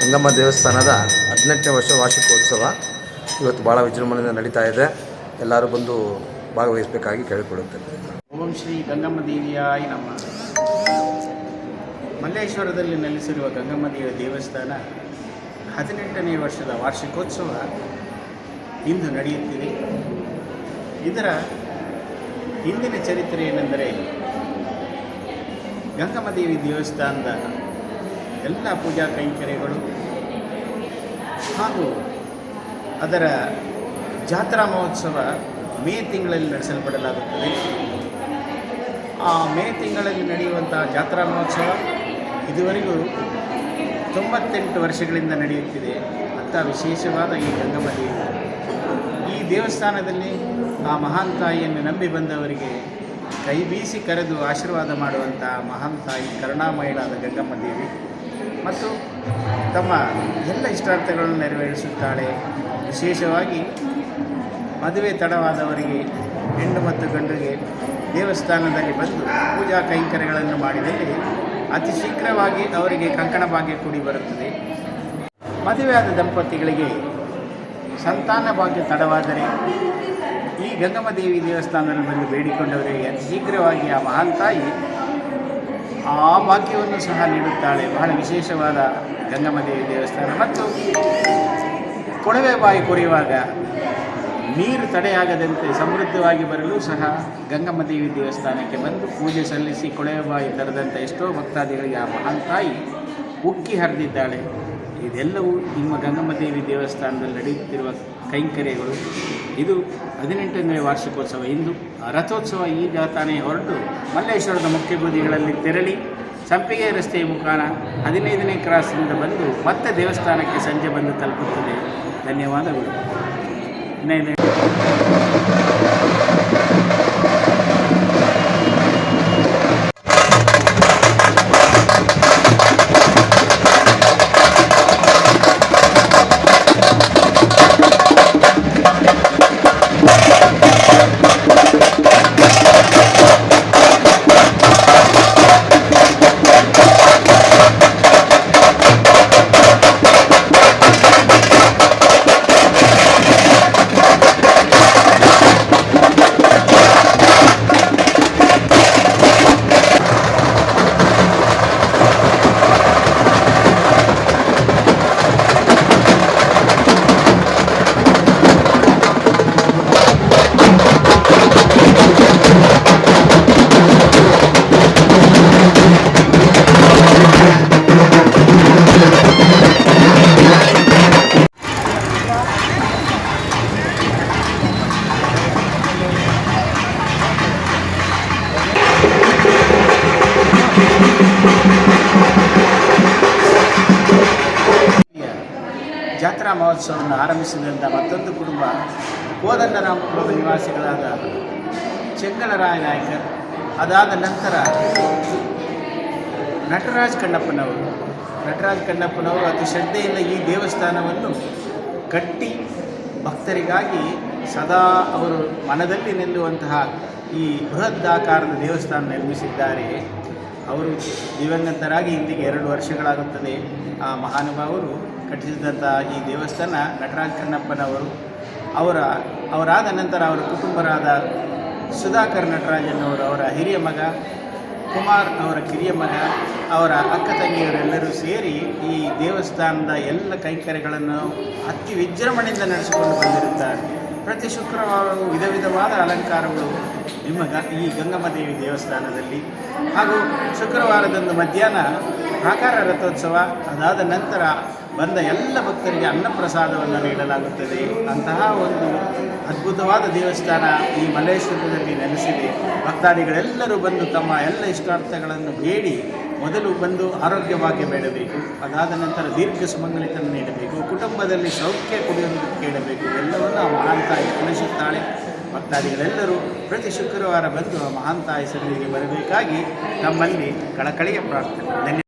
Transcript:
ಗಂಗಮ್ಮ ದೇವಸ್ಥಾನದ ಹದಿನೆಂಟನೇ ವರ್ಷ ವಾರ್ಷಿಕೋತ್ಸವ. ಇವತ್ತು ಭಾಳ ವಿಜೃಂಭಣೆಯಿಂದ ನಡೀತಾ ಇದೆ. ಎಲ್ಲರೂ ಬಂದು ಭಾಗವಹಿಸಬೇಕಾಗಿ ಕೇಳಿಕೊಳ್ಳುತ್ತೇನೆ ಓಂ ಶ್ರೀ ಗಂಗಮ್ಮ ದೇವಿಯಾಯ ನಮ್ಮ ಮಲ್ಲೇಶ್ವರದಲ್ಲಿ ನೆಲೆಸಿರುವ ಗಂಗಮ್ಮ ದೇವಿಯ ದೇವಸ್ಥಾನ ಹದಿನೆಂಟನೇ ವರ್ಷದ ವಾರ್ಷಿಕೋತ್ಸವ ಇಂದು ನಡೆಯುತ್ತಿದೆ. ಇದರ ಹಿಂದಿನ ಚರಿತ್ರೆ ಏನೆಂದರೆ ಗಂಗಮ್ಮ ದೇವಿ ದೇವಸ್ಥಾನದ ಎಲ್ಲ ಪೂಜಾ ಕೈಂಕರ್ಯಗಳು ಹಾಗೂ ಅದರ ಜಾತ್ರಾ ಮಹೋತ್ಸವ ಮೇ ತಿಂಗಳಲ್ಲಿ ನಡೆಸಲ್ಪಡಲಾಗುತ್ತದೆ. ಆ ಮೇ ತಿಂಗಳಲ್ಲಿ ನಡೆಯುವಂತಹ ಜಾತ್ರಾ ಮಹೋತ್ಸವ ಇದುವರೆಗೂ ತೊಂಬತ್ತೆಂಟು ವರ್ಷಗಳಿಂದ ನಡೆಯುತ್ತಿದೆ. ಅಂತ ವಿಶೇಷವಾದ ಈ ಗಂಗಮ್ಮ ಈ ದೇವಸ್ಥಾನದಲ್ಲಿ ಆ ಮಹಾನ್ ತಾಯಿಯನ್ನು ನಂಬಿ ಬಂದವರಿಗೆ ಕೈ ಬೀಸಿ ಕರೆದು ಆಶೀರ್ವಾದ ಮಾಡುವಂಥ ಮಹಾನ್ ತಾಯಿ ಕರುಣಾಮಯಳಾದ ಗಂಗಮ್ಮ ದೇವಿ ಮತ್ತು ತಮ್ಮ ಎಲ್ಲ ಇಷ್ಟಾರ್ಥಗಳನ್ನು ನೆರವೇರಿಸುತ್ತಾಳೆ. ವಿಶೇಷವಾಗಿ ಮದುವೆ ತಡವಾದವರಿಗೆ, ಹೆಣ್ಣು ಮತ್ತು ಗಂಡಿಗೆ ದೇವಸ್ಥಾನದಲ್ಲಿ ಬಂದು ಪೂಜಾ ಕೈಂಕರ್ಯಗಳನ್ನು ಮಾಡಿದಲ್ಲಿ ಅತಿ ಶೀಘ್ರವಾಗಿ ಅವರಿಗೆ ಕಂಕಣ ಭಾಗ್ಯ ಕೂಡಿ ಬರುತ್ತದೆ. ಮದುವೆಯಾದ ದಂಪತಿಗಳಿಗೆ ಸಂತಾನ ಭಾಗ್ಯ ತಡವಾದರೆ ಈ ಗಂಗಮ್ಮ ದೇವಿ ದೇವಸ್ಥಾನದಲ್ಲಿ ಬಂದು ಬೇಡಿಕೊಂಡವರಿಗೆ ಅತಿ ಶೀಘ್ರವಾಗಿ ಆ ಮಹಾನ್ ತಾಯಿ ಆ ಭಾಗ್ಯವನ್ನು ಸಹ ನೀಡುತ್ತಾಳೆ. ಬಹಳ ವಿಶೇಷವಾದ ಗಂಗಮ್ಮ ದೇವಿ ದೇವಸ್ಥಾನ. ಮತ್ತು ಕೊಳವೆ ಬಾಯಿ ಕೊರೆಯುವಾಗ ನೀರು ತಡೆಯಾಗದಂತೆ ಸಮೃದ್ಧವಾಗಿ ಬರಲು ಸಹ ಗಂಗಮ್ಮ ದೇವಿ ದೇವಸ್ಥಾನಕ್ಕೆ ಬಂದು ಪೂಜೆ ಸಲ್ಲಿಸಿ ಕೊಳೆಯಬಾಯಿ ತರದಂಥ ಎಷ್ಟೋ ಭಕ್ತಾದಿಗಳಿಗೆ ಆ ಮಹಾನ್ ತಾಯಿ ಉಕ್ಕಿ ಹರಿದಿದ್ದಾಳೆ. ಇದೆಲ್ಲವೂ ನಿಮ್ಮ ಗಂಗಮ್ಮ ದೇವಿ ದೇವಸ್ಥಾನದಲ್ಲಿ ನಡೆಯುತ್ತಿರುವ ಕೈಂಕರ್ಯಗಳು. ಇದು ಹದಿನೆಂಟನೇ ವಾರ್ಷಿಕೋತ್ಸವ. ಇಂದು ರಥೋತ್ಸವ ಈಗ ತಾನೇ ಹೊರಟು ಮಲ್ಲೇಶ್ವರದ ಮುಖ್ಯ ಬೂದಿಗಳಲ್ಲಿ ತೆರಳಿ ಸಂಪಿಗೆ ರಸ್ತೆಯ ಮುಖಾನ ಹದಿನೈದನೇ ಕ್ರಾಸ್ನಿಂದ ಬಂದು ಮತ್ತೆ ದೇವಸ್ಥಾನಕ್ಕೆ ಸಂಜೆ ಬಂದು ತಲುಪುತ್ತದೆ. ಧನ್ಯವಾದಗಳು. 那边 ಜಾತ್ರಾ ಮಹೋತ್ಸವವನ್ನು ಆರಂಭಿಸಿದಂಥ ಮತ್ತೊಂದು ಕುಟುಂಬ ಕೋದಂಡರಾಮಪುರದ ನಿವಾಸಿಗಳಾದ ಚೆಂಗಣರಾಯ ನಾಯ್ಕರ್, ಅದಾದ ನಂತರ ನಟರಾಜ್ ಕಣ್ಣಪ್ಪನವರು. ನಟರಾಜ್ ಕಣ್ಣಪ್ಪನವರು ಅತಿ ಶ್ರದ್ಧೆಯಿಂದ ಈ ದೇವಸ್ಥಾನವನ್ನು ಕಟ್ಟಿ ಭಕ್ತರಿಗಾಗಿ ಸದಾ ಅವರು ಮನದಲ್ಲಿ ನಿಲ್ಲುವಂತಹ ಈ ಬೃಹದಾಕಾರದ ದೇವಸ್ಥಾನ ನಿರ್ಮಿಸಿದ್ದಾರೆ. ಅವರು ದಿವಂಗತರಾಗಿ ಇಂದಿಗೆ ಎರಡು ವರ್ಷಗಳಾಗುತ್ತದೆ. ಆ ಮಹಾನುಭಾವರು ಕಟ್ಟಿಸಿದಂಥ ಈ ದೇವಸ್ಥಾನ ನಟರಾಜ್ ಕಣ್ಣಪ್ಪನವರು, ಅವರ, ಅವರಾದ ನಂತರ ಅವರ ಕುಟುಂಬರಾದ ಸುಧಾಕರ್ ನಟರಾಜನವರು, ಅವರ ಹಿರಿಯ ಮಗ ಕುಮಾರ್, ಅವರ ಕಿರಿಯ ಮಗ, ಅವರ ಅಕ್ಕ ತಂಗಿಯವರೆಲ್ಲರೂ ಸೇರಿ ಈ ದೇವಸ್ಥಾನದ ಎಲ್ಲ ಕೈಂಕರ್ಯಗಳನ್ನು ಅತಿ ವಿಜೃಂಭಣೆಯಿಂದ ನಡೆಸಿಕೊಂಡು ಬಂದಿರುತ್ತಾರೆ. ಪ್ರತಿ ಶುಕ್ರವಾರವೂ ವಿಧ ವಿಧವಾದ ಅಲಂಕಾರಗಳು ನಿಮ್ಮ ಈ ಗಂಗಮ್ಮ ದೇವಿ ದೇವಸ್ಥಾನದಲ್ಲಿ. ಹಾಗೂ ಶುಕ್ರವಾರದಂದು ಮಧ್ಯಾಹ್ನ ಆಕಾರ ರಥೋತ್ಸವ ಅದಾದ ನಂತರ ಬಂದ ಎಲ್ಲ ಭಕ್ತರಿಗೆ ಅನ್ನಪ್ರಸಾದವನ್ನು ನೀಡಲಾಗುತ್ತದೆ. ಅಂತಹ ಒಂದು ಅದ್ಭುತವಾದ ದೇವಸ್ಥಾನ ಈ ಮಲ್ಲೇಶ್ವರದಲ್ಲಿ ನೆಲೆಸಿದೆ. ಭಕ್ತಾದಿಗಳೆಲ್ಲರೂ ಬಂದು ತಮ್ಮ ಎಲ್ಲ ಇಷ್ಟಾರ್ಥಗಳನ್ನು ಬೇಡಿ ಮೊದಲು ಬಂದು ಆರೋಗ್ಯವಾಗಿ ಬೇಡಬೇಕು ಅದಾದ ನಂತರ ದೀರ್ಘ ಸುಮಂಗಲಿತನ ನೀಡಬೇಕು, ಕುಟುಂಬದಲ್ಲಿ ಸೌಖ್ಯ ಕುಡಿಯೋದಕ್ಕೆ ಕೇಳಬೇಕು, ಎಲ್ಲವನ್ನು ಆ ಮಹಾನ್ ತಾಯಿ ಕಲಿಸುತ್ತಾಳೆ ಭಕ್ತಾದಿಗಳೆಲ್ಲರೂ ಪ್ರತಿ ಶುಕ್ರವಾರ ಬಂದು ಆ ಮಹಾನ್ ತಾಯಿ ಸನ್ನಿಧಿಗೆ ಬರಬೇಕಾಗಿ ತಮ್ಮಲ್ಲಿ ಕಳಕಳಿಯ ಪ್ರಾರ್ಥನೆ.